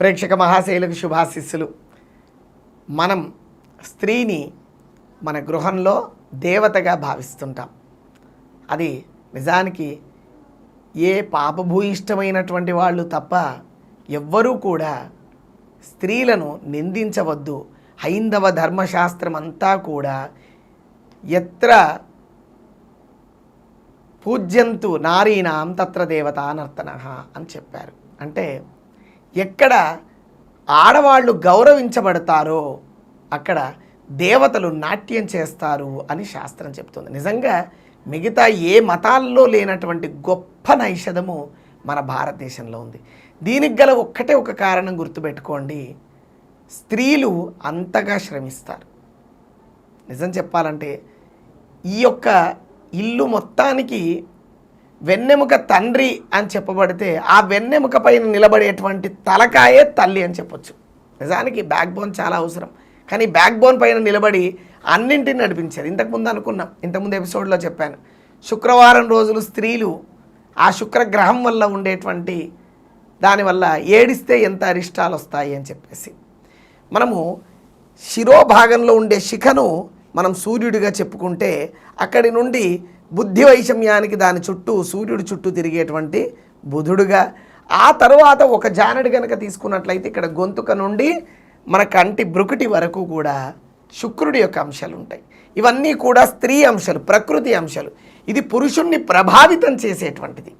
ప్రేక్షక మహాశైలకు శుభాశిస్సులు. మనం స్త్రీని మన గృహంలో దేవతగా భావిస్తుంటాం. అది నిజానికి ఏ పాపభూయిష్టమైనటువంటి వాళ్ళు తప్ప ఎవ్వరూ కూడా స్త్రీలను నిందించవద్దు. హైందవ ధర్మశాస్త్రం అంతా కూడా ఎత్ర పూజ్యంతు నారీనాం తత్ర దేవత నర్తన అని చెప్పారు. అంటే ఎక్కడ ఆడవాళ్ళు గౌరవించబడతారో అక్కడ దేవతలు నాట్యం చేస్తారు అని శాస్త్రం చెప్తుంది. నిజంగా మిగతా ఏ మతాల్లో లేనటువంటి గొప్ప నైషధము మన భారతదేశంలో ఉంది. దీనికి గల ఒక్కటే ఒక కారణం గుర్తుపెట్టుకోండి. స్త్రీలు అంతగా శ్రమిస్తారు. నిజం చెప్పాలంటే ఈ యొక్క ఇల్లు మొత్తానికి వెన్నెముక తండ్రి అని చెప్పబడితే ఆ వెన్నెముక పైన నిలబడేటువంటి తలకాయే తల్లి అని చెప్పొచ్చు. నిజానికి బ్యాక్ బోన్ చాలా అవసరం. కానీ బ్యాక్ బోన్ పైన నిలబడి అన్నింటిని నడిపించారు. ఇంతకుముందు అనుకున్నాం. ఇంతకుముందు ఎపిసోడ్లో చెప్పాను. శుక్రవారం రోజులు స్త్రీలు ఆ శుక్రగ్రహం వల్ల ఉండేటువంటి దానివల్ల ఏడిస్తే ఎంత అరిష్టాలు వస్తాయి అని చెప్పేసి. మనము శిరోభాగంలో ఉండే శిఖను మనం సూర్యుడిగా చెప్పుకుంటే అక్కడి నుండి బుద్ధి వైషమ్యానికి దాని చుట్టూ సూర్యుడి చుట్టూ తిరిగేటువంటి బుధుడుగా ఆ తర్వాత ఒక జానడి కనుక తీసుకున్నట్లయితే ఇక్కడ గొంతుక నుండి మన కంటి బ్రుకుటి వరకు కూడా శుక్రుడి యొక్క అంశాలు ఉంటాయి ఇవన్నీ కూడా స్త్రీ అంశాలు ప్రకృతి అంశాలు. ఇది పురుషుణ్ణి ప్రభావితం చేసేటువంటిది.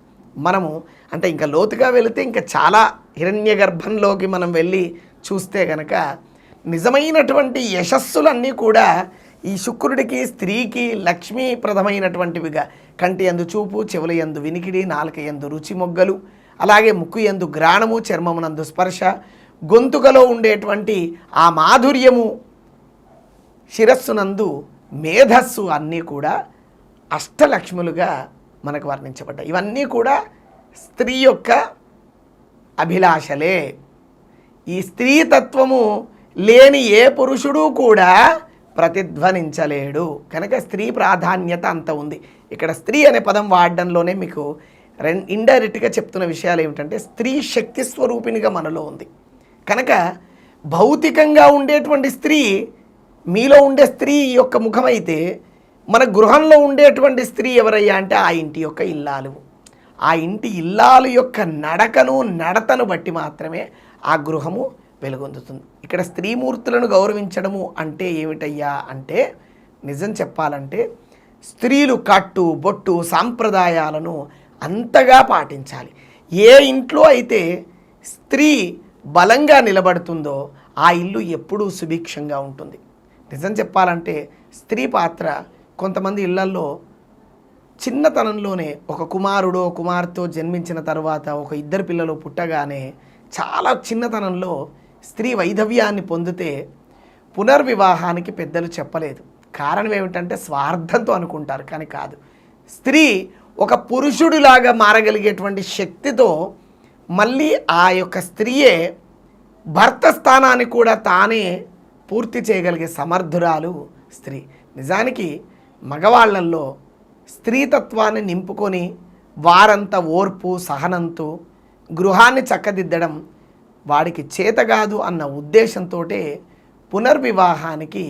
మనము అంటే ఇంకా లోతుగా వెళితే ఇంకా చాలా హిరణ్య గర్భంలోకి మనం వెళ్ళి చూస్తే గనక నిజమైనటువంటి యశస్సులన్నీ కూడా ఈ శుక్రుడికి స్త్రీకి లక్ష్మీప్రదమైనటువంటివిగా కంటి ఎందు చూపు చెవుల ఎందు వినికిడి నాలుక ఎందు రుచి మొగ్గలు అలాగే ముక్కు ఎందు గ్రాణము చర్మమునందు స్పర్శ గొంతుకలో ఉండేటువంటి ఆ మాధుర్యము శిరస్సునందు మేధస్సు అన్నీ కూడా అష్టలక్ష్ములుగా మనకు వర్ణించబడ్డాయి. ఇవన్నీ కూడా స్త్రీ యొక్క అభిలాషలే. ఈ స్త్రీతత్వము లేని ఏ పురుషుడు కూడా ప్రతిధ్వనించలేడు. కనుక స్త్రీ ప్రాధాన్యత అంత ఉంది. ఇక్కడ స్త్రీ అనే పదం వాడడంలోనే మీకు రెం ఇండైరెక్ట్గా చెప్తున్న విషయాలు ఏమిటంటే స్త్రీ శక్తి స్వరూపిణిగా మనలో ఉంది. కనుక భౌతికంగా ఉండేటువంటి స్త్రీ మీలో ఉండే స్త్రీ యొక్క ముఖమైతే మన గృహంలో ఉండేటువంటి స్త్రీ ఎవరయ్యా అంటే ఆ ఇంటి యొక్క ఇల్లాలు. ఆ ఇంటి ఇల్లాలు యొక్క నడకను నడతను బట్టి మాత్రమే ఆ గృహము వెలుగొందుతుంది. ఇక్కడ స్త్రీమూర్తులను గౌరవించడము అంటే ఏమిటయ్యా అంటే నిజం చెప్పాలంటే స్త్రీలు కట్టు బొట్టు సాంప్రదాయాలను అంతగా పాటించాలి. ఏ ఇంట్లో అయితే స్త్రీ బలంగా నిలబడుతుందో ఆ ఇల్లు ఎప్పుడూ సుభిక్షంగా ఉంటుంది. నిజం చెప్పాలంటే స్త్రీ పాత్ర కొంతమంది ఇళ్ళల్లో చిన్నతనంలోనే ఒక కుమారుడు కుమార్తె జన్మించిన తర్వాత ఒక ఇద్దరు పిల్లలు పుట్టగానే చాలా చిన్నతనంలో స్త్రీ వైధవ్యాన్ని పొందితే పునర్వివాహానికి పెద్దలు చెప్పలేదు. కారణం ఏమిటంటే స్వార్థంతో అనుకుంటారు కానీ కాదు. స్త్రీ ఒక పురుషుడిలాగా మారగలిగేటువంటి శక్తితో మళ్ళీ ఆ యొక్క స్త్రీయే భర్త స్థానాన్ని కూడా తానే పూర్తి చేయగలిగే సమర్థురాలు స్త్రీ. నిజానికి మగవాళ్ళల్లో స్త్రీతత్వాన్ని నింపుకొని వారంత ఓర్పు సహనంతో గృహాన్ని చక్కదిద్దడం వాడికి చేత కాదు అన్న ఉద్దేశంతో పునర్వివాహానికి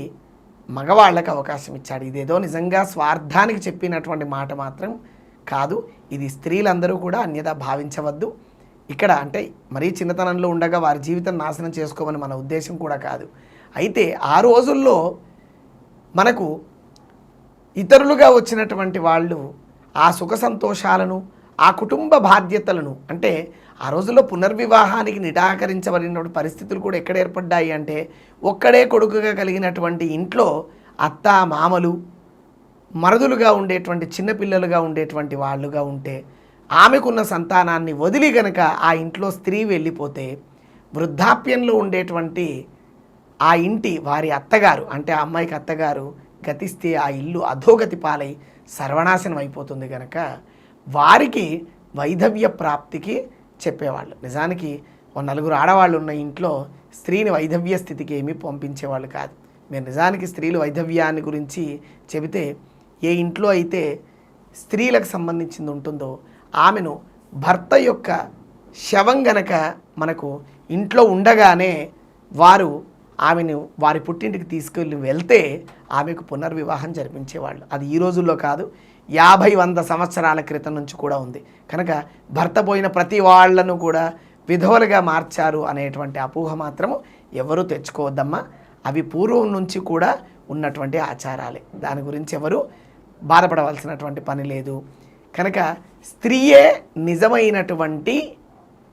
మగవాళ్ళకి అవకాశం ఇచ్చాడు. ఇదేదో నిజంగా స్వార్థానికి చెప్పినటువంటి మాట మాత్రం కాదు. ఇది స్త్రీలందరూ కూడా అన్యదా భావించవద్దు. ఇక్కడ అంటే మరీ చిన్నతనంలో ఉండగా వారి జీవితం నాశనం చేసుకోమని మన ఉద్దేశం కూడా కాదు. అయితే ఆ రోజుల్లో మనకు ఇతరులుగా వచ్చినటువంటి వాళ్ళు ఆ సుఖ సంతోషాలను ఆ కుటుంబ బాధ్యతలను అంటే ఆ రోజుల్లో పునర్వివాహానికి నిరాకరించబడినటువంటి పరిస్థితులు కూడా ఎక్కడ ఏర్పడ్డాయి అంటే ఒక్కడే కొడుకుగా కలిగినటువంటి ఇంట్లో అత్త మామలు మరదులుగా ఉండేటువంటి చిన్నపిల్లలుగా ఉండేటువంటి వాళ్ళుగా ఉంటే ఆమెకున్న సంతానాన్ని వదిలి గనక ఆ ఇంట్లో స్త్రీ వెళ్ళిపోతే వృద్ధాప్యంలో ఉండేటువంటి ఆ ఇంటి వారి అత్తగారు అంటే ఆ అమ్మాయికి అత్తగారు గతిస్తే ఆ ఇల్లు అధోగతి పాలై సర్వనాశనం అయిపోతుంది కనుక వారికి వైధవ్య ప్రాప్తికి చెప్పేవాళ్ళు. నిజానికి ఓ నలుగురు ఆడవాళ్ళు ఉన్న ఇంట్లో స్త్రీని వైధవ్య స్థితికి ఏమీ పంపించేవాళ్ళు కాదు. మీరు నిజానికి స్త్రీలు వైధవ్యాన్ని గురించి చెబితే ఏ ఇంట్లో అయితే స్త్రీలకు సంబంధించింది ఉంటుందో ఆమెను భర్త యొక్క శవం గనక మనకు ఇంట్లో ఉండగానే వారు ఆమెను వారి పుట్టింటికి తీసుకెళ్ళి వెళ్తే ఆమెకు పునర్వివాహం జరిపించేవాళ్ళు. అది ఈ రోజుల్లో కాదు యాభై వంద సంవత్సరాల క్రితం నుంచి కూడా ఉంది. కనుక భర్త పోయిన ప్రతి వాళ్ళను కూడా విధవలుగా మార్చారు అనేటువంటి అపోహ మాత్రము ఎవరు తెచ్చుకోవద్దమ్మా. అవి పూర్వం నుంచి కూడా ఉన్నటువంటి ఆచారాలే. దాని గురించి ఎవరు బాధపడవలసినటువంటి పని లేదు. కనుక స్త్రీయే నిజమైనటువంటి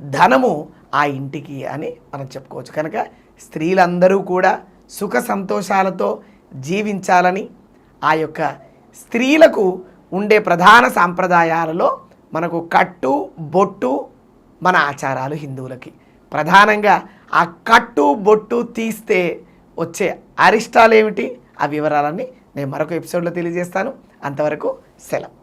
ధనము ఆ ఇంటికి అని మనం చెప్పుకోవచ్చు. కనుక స్త్రీలందరూ కూడా సుఖ సంతోషాలతో జీవించాలని ఆ యొక్క స్త్రీలకు ఉండే ప్రధాన సాంప్రదాయాలలో మనకు కట్టు బొట్టు మన ఆచారాలు హిందువులకి. ప్రధానంగా ఆ కట్టు బొట్టు తీస్తే వచ్చే అరిష్టాలు ఏమిటి ఆ వివరాలన్నీ నేను మరొక ఎపిసోడ్లో తెలియజేస్తాను. అంతవరకు సెలవు.